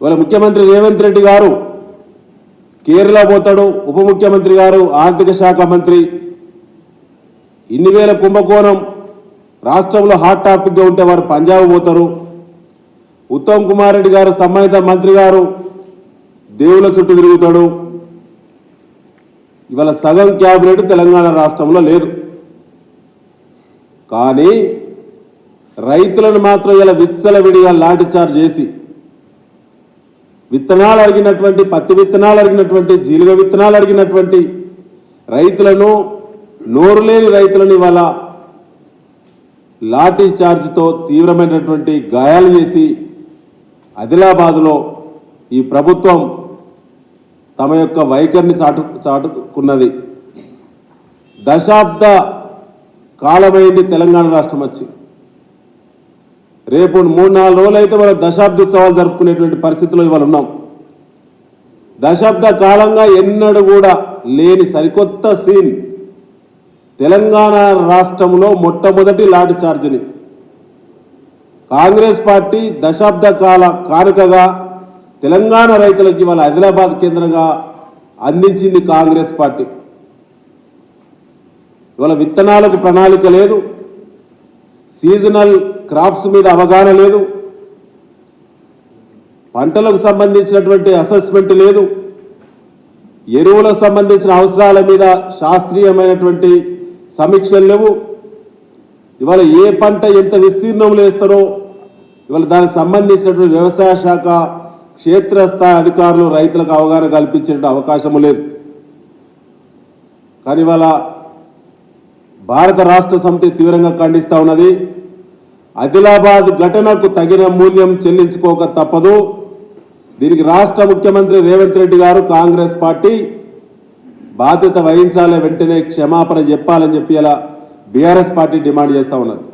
ఇవాళ ముఖ్యమంత్రి రేవంత్ రెడ్డి గారు కేరళ పోతాడు. ఉప ముఖ్యమంత్రి గారు ఆర్థిక శాఖ మంత్రి. ఇన్ని వేల కుంభకోణం రాష్ట్రంలో హాట్ టాపిక్గా ఉంటే వారు పంజాబ్ పోతారు. ఉత్తమ్ కుమార్ రెడ్డి గారు సంబంధిత మంత్రి గారు దేవుళ్ళ చుట్టూ తిరుగుతాడు. ఇవాళ సగం క్యాబినెట్ తెలంగాణ రాష్ట్రంలో లేదు. కానీ రైతులను మాత్రం ఇలా విచ్చలవిడిగా లాఠీ చార్జ్ చేసి విత్తనాలు అడిగినటువంటి పత్తి విత్తనాలు అడిగినటువంటి జీలుగ విత్తనాలు అడిగినటువంటి రైతులను నోరు లేని రైతులను ఇవాళ లాఠీ చార్జ్తో తీవ్రమైనటువంటి గాయాలు చేసి ఆదిలాబాద్లో ఈ ప్రభుత్వం తమ యొక్క వైఖరిని చాటు చాటుకున్నది. దశాబ్ద కాలమైంది తెలంగాణ రాష్ట్రం వచ్చి. రేపు మూడు నాలుగు రోజులు అయితే మనం దశాబ్దోత్సవాలు జరుపుకునేటువంటి పరిస్థితిలో ఇవాళ ఉన్నాం. దశాబ్ద కాలంగా ఎన్నడూ కూడా లేని సరికొత్త సీన్ తెలంగాణ రాష్ట్రంలో మొట్టమొదటి లాఠీ చార్జిని. కాంగ్రెస్ పార్టీ దశాబ్ద కాల కానుకగా తెలంగాణ రైతులకు ఇవాళ ఆదిలాబాద్ కేంద్రంగా అందించింది కాంగ్రెస్ పార్టీ. ఇవాళ విత్తనాలకు ప్రణాళిక లేదు. సీజనల్ క్రాప్స్ మీద అవగాహన లేదు. పంటలకు సంబంధించినటువంటి అసెస్మెంట్ లేదు. ఎరువులకు సంబంధించిన అవసరాల మీద శాస్త్రీయమైనటువంటి సమీక్షలు లేవు. ఇవాళ ఏ పంట ఎంత విస్తీర్ణంలో వేస్తారో ఇవాళ దానికి సంబంధించినటువంటి వ్యవసాయ శాఖ క్షేత్రస్థాయి అధికారులు రైతులకు అవగాహన కల్పించే అవకాశము లేదు. కానీ ఇవాళ భారత రాష్ట్ర సమితి తీవ్రంగా ఖండిస్తూ ఉన్నది. ఆదిలాబాద్ ఘటనకు తగిన మూల్యం చెల్లించుకోక తప్పదు. దీనికి రాష్ట్ర ముఖ్యమంత్రి రేవంత్ రెడ్డి గారు కాంగ్రెస్ పార్టీ బాధ్యత వహించాలి. వెంటనే క్షమాపణ చెప్పాలని చెప్పి ఇలా బీఆర్ఎస్ పార్టీ డిమాండ్ చేస్తా ఉన్నది.